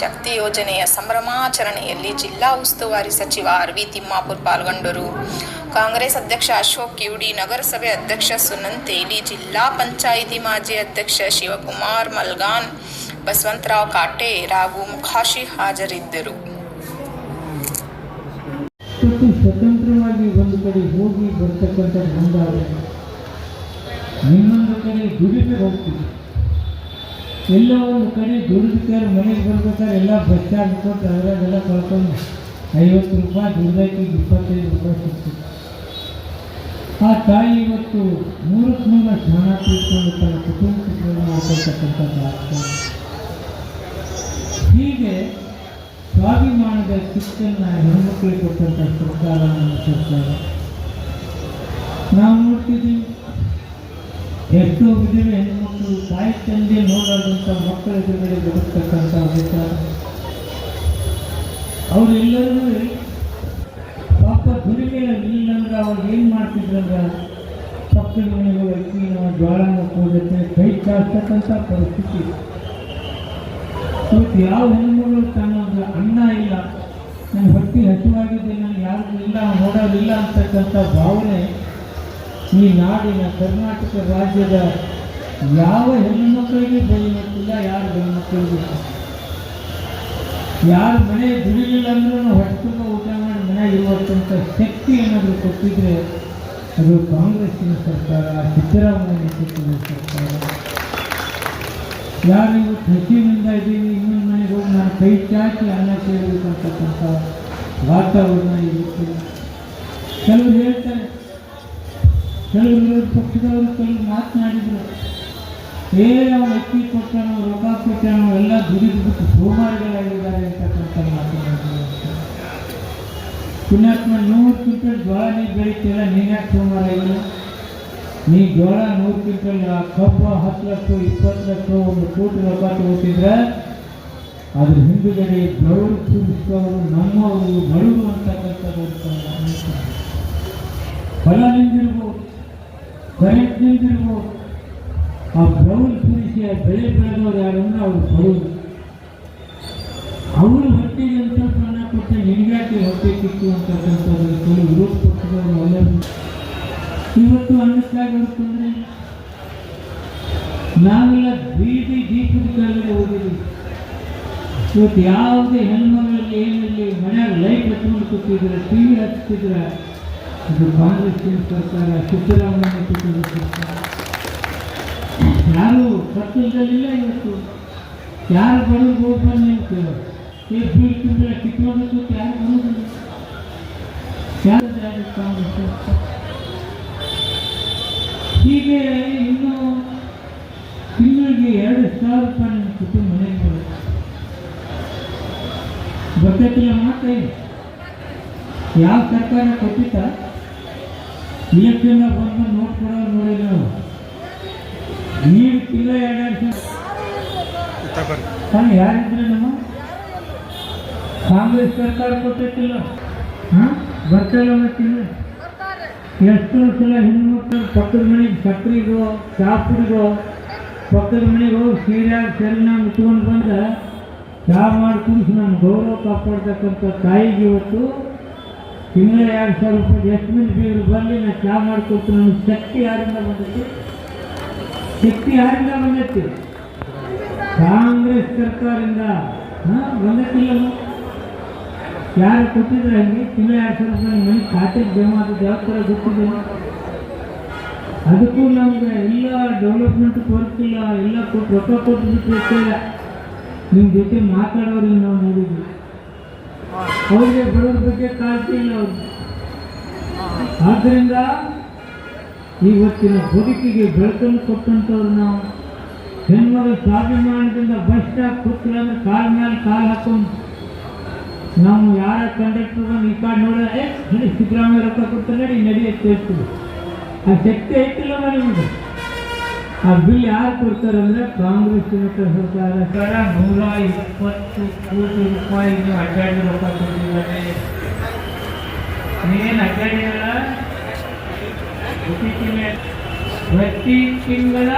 ಶಕ್ತಿ ಯೋಜನೆಯ ಸಂಭ್ರಮಾಚರಣೆಯಲ್ಲಿ ಜಿಲ್ಲಾ ಉಸ್ತುವಾರಿ ಸಚಿವ ಆರ್ ವಿ ತಿಮ್ಮಾಪುರ್ ಪಾಲ್ಗೊಂಡರು. ಕಾಂಗ್ರೆಸ್ ಅಧ್ಯಕ್ಷ ಅಶೋಕ್ ಕಿವುಡಿ ನಗರಸಭೆ ಅಧ್ಯಕ್ಷ ಸುನಂದ್ ತೇಲಿ, ಜಿಲ್ಲಾ ಪಂಚಾಯಿತಿ ಮಾಜಿ ಅಧ್ಯಕ್ಷ ಶಿವಕುಮಾರ್ ಮಲ್ಗಾನ್, ಬಸವಂತರಾವ್ ಕಾಟೆ ಹಾಗೂ ಮುಖಾಶಿ ಹಾಜರಿದ್ದರು. ಸ್ವತಂತ್ರವಾಗಿ ಒಂದು ಕಡೆ ಹೋಗಿ ಬರ್ತಕ್ಕಂಥ ಇನ್ನೊಂದು ಕಡೆ ದುಡಿಮೆ ಹೋಗ್ತೀವಿ ಎಲ್ಲ ಒಂದು ಕಡೆ ದುಡಿದಕ್ಕೆ ಮನೆಗೆ ಬರ್ಬೇಕಾದ್ರೆ ಎಲ್ಲ ಬಸ್ ಚಾರ್ಜ್ ಕೊಟ್ಟು ಅದರಾಗೆಲ್ಲ ಕಳ್ಕೊಂಡು ಐವತ್ತು ರೂಪಾಯಿ ದುಡ್ದಕ್ಕೆ ಇಪ್ಪತ್ತೈದು ರೂಪಾಯಿ ಸಿಗ್ತಿತ್ತು ಆ ತಾಯಿ ಇವತ್ತು ಮೂರಕ್ಕೆ ಮೂಲ ಸ್ನಾನ ತೀರ್ಕೊಂಡು ತನ್ನ ಕುಟುಂಬ ಆಗ್ತದೆ ಹೀಗೆ ಸ್ವಾಭಿಮಾನದ ಕಿತ್ತನ್ನು ಹೆಣ್ಮಕ್ಳಿಗೆ ಕೊಟ್ಟಂಥ ಸರ್ಕಾರ ನಮ್ಮ ಸರ್ಕಾರ. ನಾವು ನೋಡ್ತಿದ್ದೀವಿ. ಎಷ್ಟೋ ಬಿದ್ದಿವೆ ಹೆಣ್ಮಕ್ಳು ತಾಯಿ ತಂದೆ ನೋಡಾದಂಥ ಮಕ್ಕಳ ಎದುರುಗಡೆ ಬದುಕ್ತಕ್ಕಂಥ ವಿಚಾರ ಅವರೆಲ್ಲರೂ ಪಾಪ ದುರಿಮೆಯ ಇಲ್ಲ ಅಂದ್ರೆ ಅವ್ರು ಏನು ಮಾಡ್ತಿದ್ರಂದ್ರೆ ಪಕ್ಕದ ಮನೆಗಳು ಅಕ್ಕಿ ನಾವು ಜ್ವಾಳನ ಕೂಡುತ್ತೆ ಕೈ ಚಾಚತಕ್ಕಂಥ ಪರಿಸ್ಥಿತಿ. ಇವತ್ತು ಯಾವ ಹೆಣ್ಣುಮಗಳು ತನ್ನೊಂದು ಅನ್ನ ಇಲ್ಲ ನನ್ನ ಹೊಟ್ಟಿ ಹಸಿವಾಗಿದೆ ನಾನು ಯಾರಿಗೂ ಇಲ್ಲ ನೋಡೋದಿಲ್ಲ ಅಂತಕ್ಕಂಥ ಭಾವನೆ ಈ ನಾಡಿನ ಕರ್ನಾಟಕ ರಾಜ್ಯದ ಯಾವ ಹೆಣ್ಣು ಮಕ್ಕಳಿಗೆ ಬೆಳೆಯುತ್ತಿಲ್ಲ ಯಾರು ಗಂಡು ಮಕ್ಕಳಿಗೆ ಯಾರು ಮನೆ ದುಡಿಲಿಲ್ಲ ಅಂದ್ರೂ ಹೊಟ್ಟೆ ಊಟ ಮಾಡಿ ಮನೆ ಇರುವಂಥ ಶಕ್ತಿ ಏನಾದರೂ ಕೊಟ್ಟಿದ್ರೆ ಅದು ಕಾಂಗ್ರೆಸ್ಸಿನ ಸರ್ಕಾರ, ಸಿದ್ದರಾಮಯ್ಯ ನೇತೃತ್ವದ ಸರ್ಕಾರ. ಯಾರು ಇವತ್ತು ಹಸಿವಿನಿಂದ ಇದ್ದೀವಿ ಇನ್ನೊಂದು ಮನೆಗೆ ಹೋಗಿ ನಾನು ಕೈ ಚಾಚಿ ಅನ್ನ ಸೇರಬೇಕಂತಕ್ಕಂಥ ವಾತಾವರಣ ಇರುತ್ತೆ. ಕೆಲವರು ಹೇಳ್ತಾರೆ ಕೆಲವರು ಪಕ್ಷದವರು ಕೆಲವರು ಮಾತನಾಡಿದರು. ಏ ಅವನು ಅಕ್ಕಿ ಕೊಟ್ಟನು, ರೊಕ್ಕ ಕೊಟ್ಟನು, ಎಲ್ಲ ದುಡಿದು ಬಿಟ್ಟು ಸೋಮಾರಿಗಳಾಗಿದ್ದಾರೆ ಅಂತಕ್ಕಂಥ ಮಾತನಾಡಿದ್ರು ಪುಣ್ಯಾತ್ಮ, ನೂರು ಕ್ವಿಂಟಲ್ ಜೋಳ ನೀ ಬೆಳೀತೀರ? ನೀನ್ಯಾಕೆ ಇಲ್ಲ? ನೀ ಜೋಳ ನೂರು ಕ್ವಿಂಟಲ್ ಕಬ್ಬು ಹತ್ತು ಲಕ್ಷ, ಇಪ್ಪತ್ತು ಲಕ್ಷ, ಒಂದು ಕೋಟಿ ರೊಕ್ಕ ತಗೋತಿದ್ರೆ ಅದ್ರ ಹಿಂದುಗಡೆ ಬೆವರು ಸುರಿಸೋರು ನಮ್ಮವರು ಬಡವರು ಅಂತಕ್ಕಂಥದ್ದು ಫಲ ನಿಂತಿರ್ಬೋದು ಕರೆಂಟ್ ನಿಂದಿರ್ಬೋದು ಆ ಬ್ರೌನ್ ಆ ಬೆಳೆ ಬೆಳೆದವ್ರು ಯಾರಂದ್ರೆ ಅವ್ರು ಬರೋದು ಅವರು ಹೊಟ್ಟೆಗೆ ಪ್ರಾಣ ಕೊಟ್ಟ ನಿನಗ್ಯಾಕೆ ಹೊಟ್ಟೆ ಕಿತ್ತು ಅಂತಕ್ಕಂಥದ್ದು ಕೆಲವು ವಿರೋಧ ಪಕ್ಷದವರು ಎಲ್ಲರೂ. ಇವತ್ತು ಅನ್ನಕ್ಕಾಗಿ ತೊಂದರೆ? ನಾವೆಲ್ಲ ಬೀದಿ ದೀಪದ ಕಾಲದಲ್ಲಿ ಹೋಗಿದ್ದೀವಿ ಇವತ್ತು ಯಾವುದೇ ಹೆಣ್ಮಗಳಲ್ಲಿ ಏನಲ್ಲಿ ಮನೆಯಾಗ ಲೈಟ್ ಹಚ್ಕೊಂಡು ಕೂತಿದ್ರೆ ಟಿ ವಿ ಅದು ಕಾಂಗ್ರೆಸ್ಗೆ ಸರ್ಕಾರ ಸಿದ್ದರಾಮಯ್ಯ ಸರ್ಕಾರ ಯಾರು ಕತ್ತಲದಲ್ಲಿಲ್ಲ ಇವತ್ತು? ಯಾರು ಬರೋದು ಹೋಗಿ ಬನ್ನಿ ಅಂತ ಈ ಬೀಳ್ ಕಿತ್ಕೊಂಡು ಯಾರು ಬರೋದಿಲ್ಲ ಯಾರು ಕಾಂಗ್ರೆಸ್ ಹೀಗೆ ಇನ್ನೂ ತಿಂಗಳಿಗೆ ಎರಡು ಸಾವಿರ ರೂಪಾಯಿ ನಿಮ್ಮ ಕುಟುಂಬ ಮನೆಗೆ ಬರುತ್ತೆ. ಬರ್ತೈತಿಲ್ಲ ಮಾತ್ರ ಯಾವ ಸರ್ಕಾರ ಕೊಟ್ಟಿತ್ತ ಇಲೆಕ್ಷನ್ ಬಂದು ನೋಟ್ ಕೊಡೋರು ನೋಡಿಲ್ಲ ನಾವು ನೀರು ತಿಂಗಳ ಎರಡು ಹಾಂ ಯಾರಿದ್ರೆ ನಮ್ಮ? ಕಾಂಗ್ರೆಸ್ ಸರ್ಕಾರ ಕೊಟ್ಟೈತಿಲ್ಲ ಹಾಂ? ಬರ್ತಾಯಿಲ್ಲ ಮತ್ತಿಲ್ಲ ಎಷ್ಟೋ ಸಲ ಹೆಣ್ಮಕ್ಳು ಪಕ್ಕದ ಮನೆಗೆ ಸಕ್ರಿಗೋ, ಚಾಪುಡಿಗೋ, ಪಕ್ಕದ ಮನೆಗೆ ಹೋಗಿ ಸೀರೆಯಾಗಿ ಸೆರನ ಮುಟ್ಕೊಂಡು ಬಂದ, ಚಾ ಮಾಡಿ ಕುಡಿಸಿ ನಮ್ಮ ಗೌರವ ಕಾಪಾಡ್ತಕ್ಕಂಥ ತಾಯಿಗೆ ಇವತ್ತು ತಿಂಗಳ ಎರಡು ಸಾವಿರ ರೂಪಾಯಿ ಎಷ್ಟು ಮಂದಿ ಬೀಗರು ಬರಲಿ ನಾನು ಚಾ ಮಾಡಿಕೊಡ್ತೀನಿ ನನ್ನ ಶಕ್ತಿ ಯಾರಿಂದ ಬಂದೈತಿ? ಶಕ್ತಿ ಯಾರಿಂದ ಬಂದೈತಿ? ಕಾಂಗ್ರೆಸ್ ಸರ್ಕಾರದಿಂದ. ಹಾಂ, ಬಂದೈತಿಲ್ಲ ಯಾರು ಕೊಟ್ಟಿದ್ರೆ ಹಂಗೆ? ತಿಂಗಳ ಎರಡು ಸಾವಿರ ರೂಪಾಯಿ ಮನೆ ಖಾತೆಗೆ ಜಮಾ ಆದ ಯಾವ ಥರ ಗೊತ್ತಿದೆ ಅದಕ್ಕೂ ನಮ್ಗೆ ಎಲ್ಲ ಡೆವಲಪ್ಮೆಂಟ್ ಕೊಡ್ತಿಲ್ಲ ಎಲ್ಲ ಕೊಟ್ಟು ರೊಕ್ಕ ಕೊಟ್ಟು ಬಿಟ್ಟು ನಿಮ್ಮ ಜೊತೆ ಮಾತಾಡೋರಿಗೆ ನಾವು ನೋಡಿದ್ವಿ. ಅವ್ರಿಗೆ ಬರೋದ್ರ ಬಗ್ಗೆ ಕಾಳಜಿ ಇಲ್ಲ ಅವ್ರಿಗೆ ಆದ್ದರಿಂದ ಇವತ್ತಿನ ಬದುಕಿಗೆ ಬೆಳಕನ್ನು ಕೊಟ್ಟಂಥವ್ರು ನಾವು. ಜನ್ಮದ ಸ್ವಾಭಿಮಾನದಿಂದ ಬಸ್ ಸ್ಟಾಪ್ ಕೂತಿಲ್ಲ ಅಂದ್ರೆ ಕಾಲ ಮೇಲೆ ಕಾಲು ಹಾಕೊಂಡು ನಾವು ಯಾರ ಕಂಡಕ್ಟರ್ ಈ ಕಾಡ್ ನೋಡಿದ್ರೆ ಸಿದ್ದರಾಮಯ್ಯ ರೊಕ್ಕ ಕೊಡ್ತಾರೆ, ನಡಿ ನಡೆಯುತ್ತೆ ಆ ಶಕ್ತಿ ಐತಿಲ್ಲ ನಿಮಗೆ ಆ ಬಿಲ್ ಯಾರು ಕೊಡ್ತಾರೆ ಅಂದರೆ ಕಾಂಗ್ರೆಸ್ ಸರ್ಕಾರ ಸರ ನೂರ ಇಪ್ಪತ್ತು ಕೋಟಿ ರೂಪಾಯಿ ನೀವು ಅಡ್ಡಾಡಿ ರೊಕ್ಕ ಕೊಟ್ಟಿದ್ದಾರೆ ನೀವೇನು ಅಡ್ಡಾಡಿರಲ್ಲ ಪ್ರತಿ ತಿಂಗಳ ಪ್ರತಿ ತಿಂಗಳ